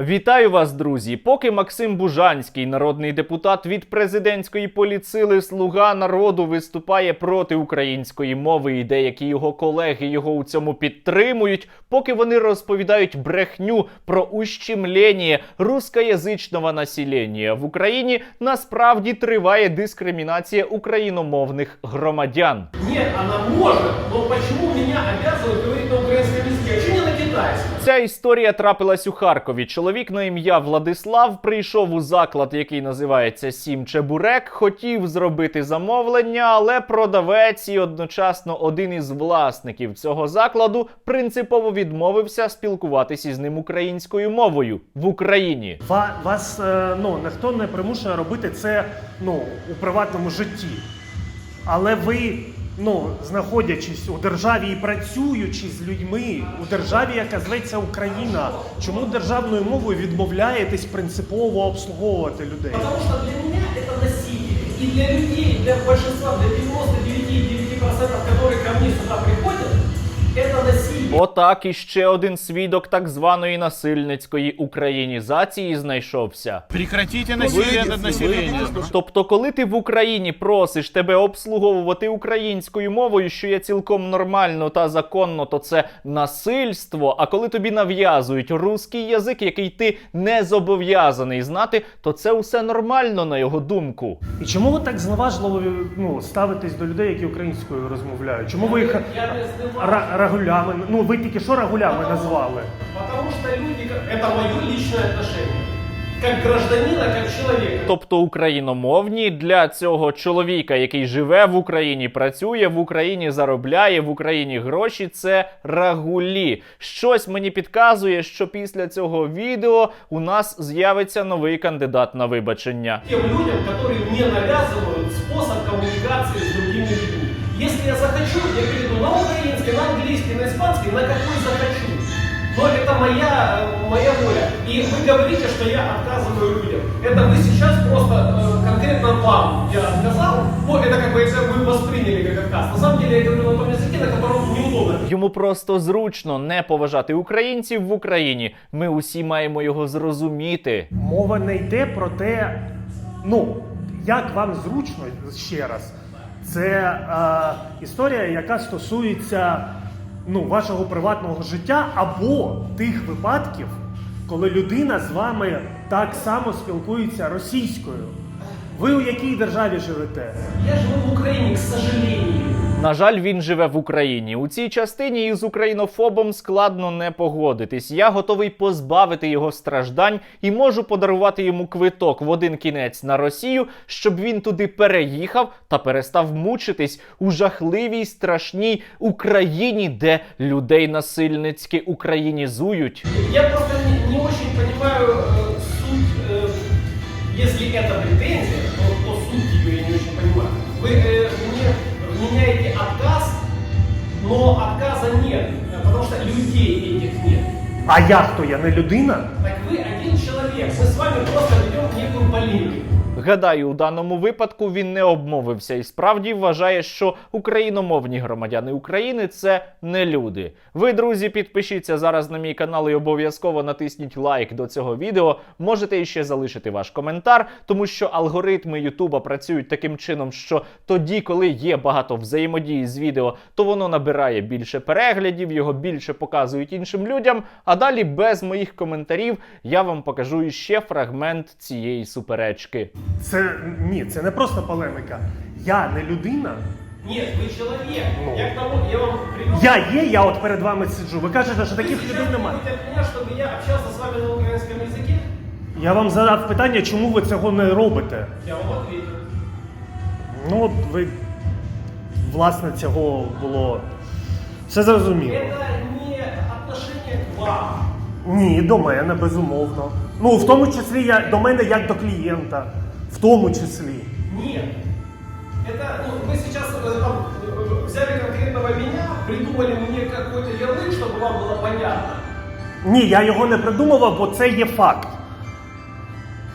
Вітаю вас, друзі! Поки Максим Бужанський, народний депутат від президентської поліцили Слуга народу, виступає проти української мови, і деякі його колеги його у цьому підтримують. Поки вони розповідають брехню про ущемлення рускоязичного населення в Україні, насправді триває дискримінація україномовних громадян. Нет, она может, но почему меня обязывают говорить на украинском языке? Ця історія трапилась у Харкові. Чоловік на ім'я Владислав прийшов у заклад, який називається Сім Чебурек, хотів зробити замовлення, але продавець і одночасно один із власників цього закладу принципово відмовився спілкуватися із ним українською мовою в Україні. Ва- Вас е, ну, ніхто не примушує робити це ну, у приватному житті. Але ви, ну, знаходячись у державі і працюючи з людьми, у державі, яка зветься Україна, чому державною мовою відмовляєтесь принципово обслуговувати людей? Тому що для мене це насилие. і для людей, для большинства, для 99,9%, Отак іще один свідок так званої насильницької українізації знайшовся. Прекратите насилие над населением. Тобто, коли ти в Україні просиш тебе обслуговувати українською мовою, що є цілком нормально та законно, то це насильство. А коли тобі нав'язують русський язик, який ти не зобов'язаний знати, то це усе нормально на його думку. І чому ви так зневажливо ну, ставитесь до людей, які українською розмовляють? Чому ви їх Я не знаю. ра- рагулями? Ну ви тільки що рагулями назвали? Потому что люди, как- это мое личное отношение. Как гражданина, как человека. Тобто україномовні для цього чоловіка, який живе в Україні, працює в Україні, заробляє в Україні гроші, це рагулі. Щось мені підказує, що після цього відео у нас з'явиться новий кандидат на вибачення. Тем людям, которые мне навязывают способ коммуникации с другими людьми. Если я захочу, я перейду на украинский, на английский, на испанский, на какой захочу. Но это моя, э, моя воля. И вы говорите, что я отказываю людям. Это вы сейчас просто э, конкретно вам я отказал. Ну, это как бы это вы восприняли как отказ. На самом деле я говорю на том языке, на котором неудобно. Йому просто зручно не поважати українців в Україні. Ми усі маємо його зрозуміти. Мова не йде про те, ну, як вам зручно ще раз. Це е, історія, яка стосується ну, вашого приватного життя або тих випадків, коли людина з вами так само спілкується російською. Ви у якій державі живете? Я живу в Україні, к сожалению. На жаль, він живе в Україні. У цій частині із українофобом складно не погодитись. Я готовий позбавити його страждань і можу подарувати йому квиток в один кінець на Росію, щоб він туди переїхав та перестав мучитись у жахливій страшній Україні, де людей насильницьки українізують. Я просто не, не очень понимаю но отказа нет, э, потому что людей этих нет. А я хто? Я не людина? Так вы один человек, мы с вами просто ведем некую полемику. Гадаю, у даному випадку він не обмовився і справді вважає, що україномовні громадяни України це не люди. Ви, друзі, підпишіться зараз на мій канал і обов'язково натисніть лайк до цього відео. Можете іще залишити ваш коментар, тому що алгоритми Ютуба працюють таким чином, що тоді, коли є багато взаємодії з відео, то воно набирає більше переглядів, його більше показують іншим людям. А далі без моїх коментарів я вам покажу іще фрагмент цієї суперечки. Це ні, це не просто полемика. Я не людина. Нет, вы человек. Ну. Я к тому, я вам привел... Я є, я от перед вами сиджу. Ви кажете, що Вы таких сейчас людей немає. требуете от меня, чтобы я общался с вами на украинском языке? Я вам задав питання, чому ви цього не робите. Я вам ответил. Ну, от ви власне цього було. Все зрозуміло. Это не отношение к вам. Ні, до мене, безумовно. Ну, в тому числі я до мене як до клієнта. В тому числі. Нет. Это, ну, вы сейчас э, там, э, взяли конкретного меня, придумали мне какой-то ярлык, чтобы вам было понятно. Ні, я його не придумував, бо це є факт.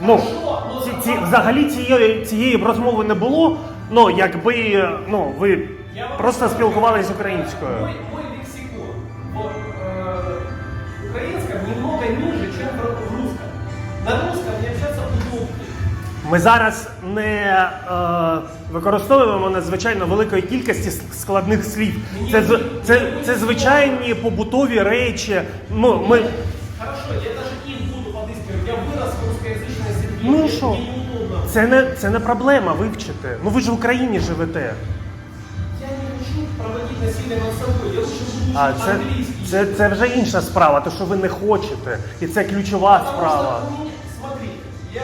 Ну, Хорошо, ну, ці, ці, факт. взагалі цієї, цієї б розмови не було. Ну, якби ну, ви Я вам просто скажу, спілкувалися українською. Мой, Ми зараз не е, використовуємо надзвичайно великої кількості с- складних слів. Це, з- це, це звичайні побутові речі. Ну, ми, Хорошо, я даже их буду подыскивать. Я вырос в русскоязычной среде. ну мне що, неудобно. це не, це не проблема вивчити. Ну ви ж в Україні живете. Я не хочу проводить насилие над собой. Я лучше буду А учить це, английский. це, це вже інша справа, то що ви не хочете. І це ключова Потому справа. что, ну, смотрите, я,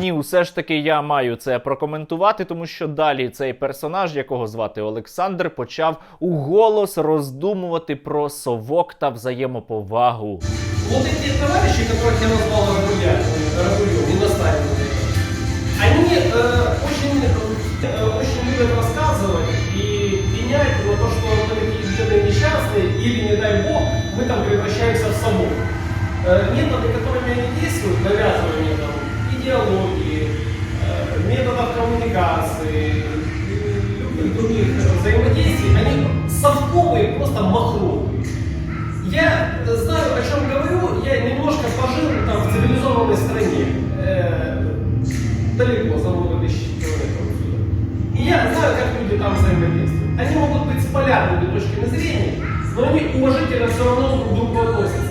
Ні, усе ж таки я маю це прокоментувати, тому що далі цей персонаж, якого звати Олександр, почав у голос роздумувати про совок та взаємоповагу. Вот эти товарищи, которых я назвал Рагуля, Рагулем, иностранными, они э, очень, э, очень любят рассказывать и пенять на то, что мы такие бедные несчастные, или, не дай бог, мы там превращаемся в собой. Э, методы, которыми они действуют, навязывание там, идеологии, э, методов коммуникации, э, любых других взаимодействий, они совковые, просто махровые. Я знаю, о чем говорю, я немножко пожил там в цивилизованной стране, э, далеко, за много тысяч километров отсюда. И я знаю, как люди там взаимодействуют. Они могут быть с полярными точками зрения, но они уважительно все равно друг к другу относятся.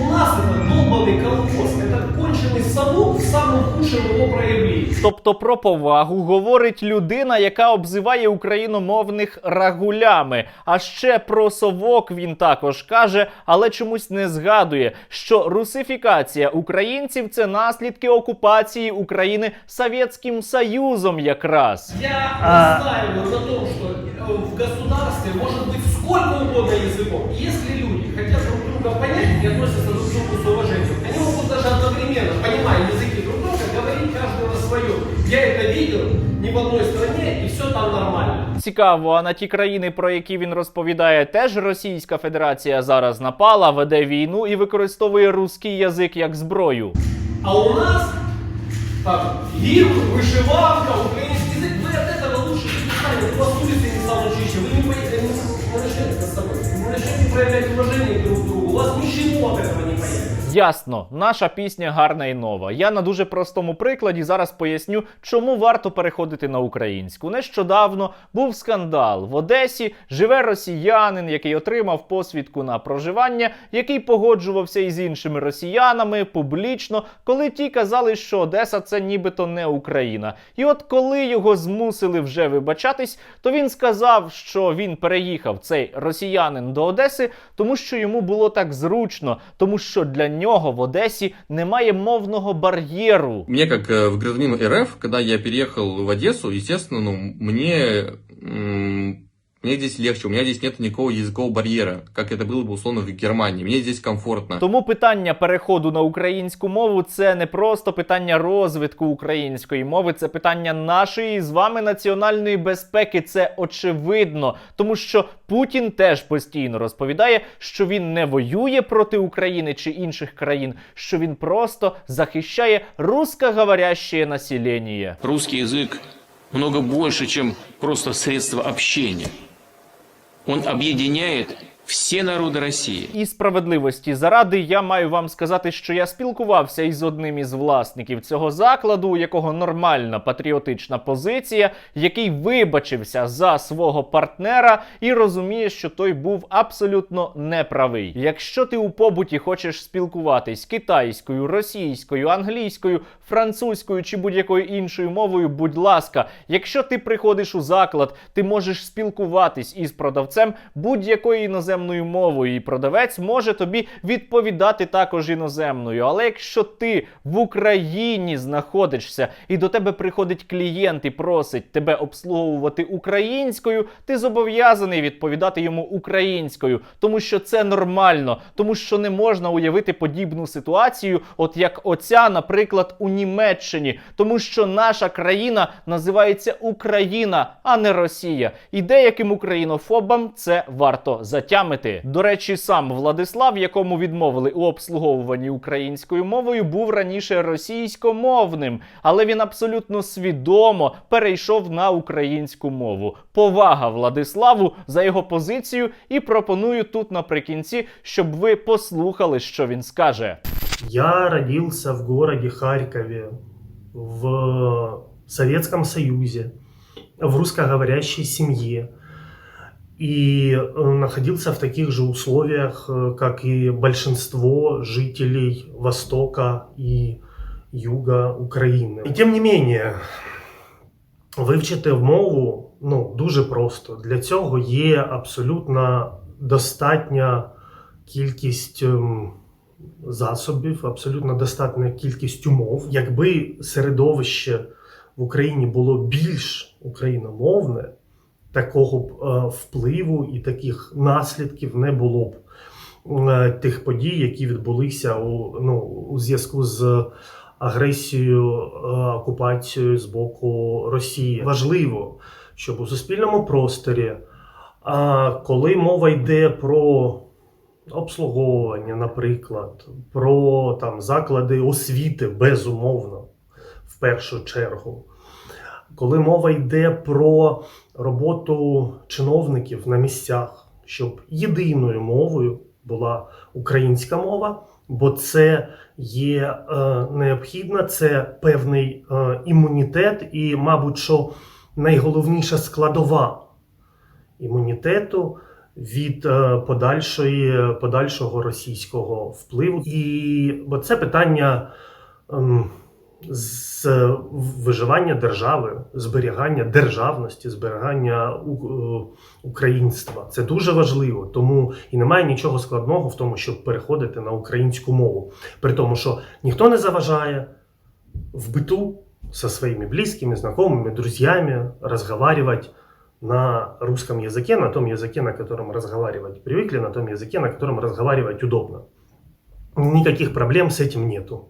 У нас это долбанный колхоз, это конченый совок в самом худшем его проявлении. Тобто про повагу говорить людина, яка обзиває україномовних рагулями. А ще про совок він також каже, але чомусь не згадує, що русифікація українців це наслідки окупації України Совєтським Союзом якраз. Я А- настаиваю на том, что э, в государстве может быть сколько угодно языков. Если люди хотят друг друга понять и относятся друг к другу с уважением, они могут даже одновременно, понимая языки друг друга, говорить каждый на своем. Я это видел не в одной стране, и все там нормально. Цікаво, а на ті країни, про які він розповідає, теж Російська Федерація зараз напала, веде війну і використовує руський язик як зброю. А у нас там гимн, вышиванка, украинский язык, вы от этого лучше не станете, у вас улицы не станут чище, собой, проявлять уважение друг к другу, у вас ничего от этого не появится. Ясно, наша пісня гарна і нова. Я на дуже простому прикладі зараз поясню, чому варто переходити на українську. Нещодавно був скандал в Одесі. Живе росіянин, який отримав посвідку на проживання, який погоджувався із іншими росіянами публічно, коли ті казали, що Одеса це нібито не Україна. І от коли його змусили вже вибачатись, то він сказав, що він переїхав цей росіянин до Одеси, тому що йому було так зручно, тому що для нього в Одесі немає мовного бар'єру. Мені, як в гражданину РФ, коли я переїхав в Одесу, звісно, ну, мені. мне здесь легче, у меня здесь нет никакого языкового барьера, как это было бы условно в Германии. Мне здесь комфортно. Тому питання переходу на українську мову це не просто питання розвитку української мови, це питання нашої з вами національної безпеки. Це очевидно, тому що Путін теж постійно розповідає, що він не воює проти України чи інших країн, що він просто захищає русскоговорящее населення. Русский язык много больше, чем просто средство общения. Он объединяет все народы России. І справедливості заради я маю вам сказати, що я спілкувався із одним із власників цього закладу, у якого нормальна патріотична позиція, який вибачився за свого партнера і розуміє, що той був абсолютно неправий. Якщо ти у побуті хочеш спілкуватись китайською, російською, англійською, французькою чи будь-якою іншою мовою, будь ласка, якщо ти приходиш у заклад, ти можеш спілкуватись із продавцем будь-якою іноземною мовою, і продавець може тобі відповідати також іноземною. Але якщо ти в Україні знаходишся і до тебе приходить клієнт і просить тебе обслуговувати українською, ти зобов'язаний відповідати йому українською, тому що це нормально, тому що не можна уявити подібну ситуацію, от як оця, наприклад, у Німеччині, тому що наша країна називається Україна, а не Росія. І деяким українофобам це варто затямити. До речі, сам Владислав, якому відмовили у обслуговуванні українською мовою, був раніше російськомовним, але він абсолютно свідомо перейшов на українську мову. Повага Владиславу за його позицію і пропоную тут наприкінці, щоб ви послухали, що він скаже. Я родился в городе Харькове, в Советском Союзе, в русскоговорящей семье. И э, находился в таких же условиях, э, как и большинство жителей Востока и Юга України. І тим не менее, вивчити мову ну, дуже просто. Для цього є абсолютно достатня кількість ем, засобів, абсолютно достатня кількість умов. Якби середовище в Україні було більш україномовне, такого б е, впливу і таких наслідків не було б е, тих подій, які відбулися у, ну, у зв'язку з агресією, е, окупацією з боку Росії. Важливо, щоб у суспільному просторі, коли мова йде про обслуговування, наприклад, про там, заклади освіти, безумовно, в першу чергу. Коли мова йде про роботу чиновників на місцях, щоб єдиною мовою була українська мова, бо це є е, необхідно, це певний е, імунітет, і, мабуть, що найголовніша складова імунітету від е, подальшої, подальшого російського впливу. І бо це питання ем, з виживання держави, зберігання державності, зберігання е, українства. Це дуже важливо, тому і немає нічого складного в тому, щоб переходити на українську мову. При тому, що ніхто не заважає в быту со своими близкими, знакомыми, друзьями разговаривать на русском языке, на том языке, на котором разговаривать привыкли, на том языке, на котором разговаривать удобно. Никаких проблем з этим нету.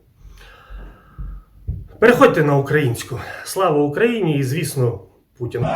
Переходьте на українську. Слава Україні і, звісно, Путін.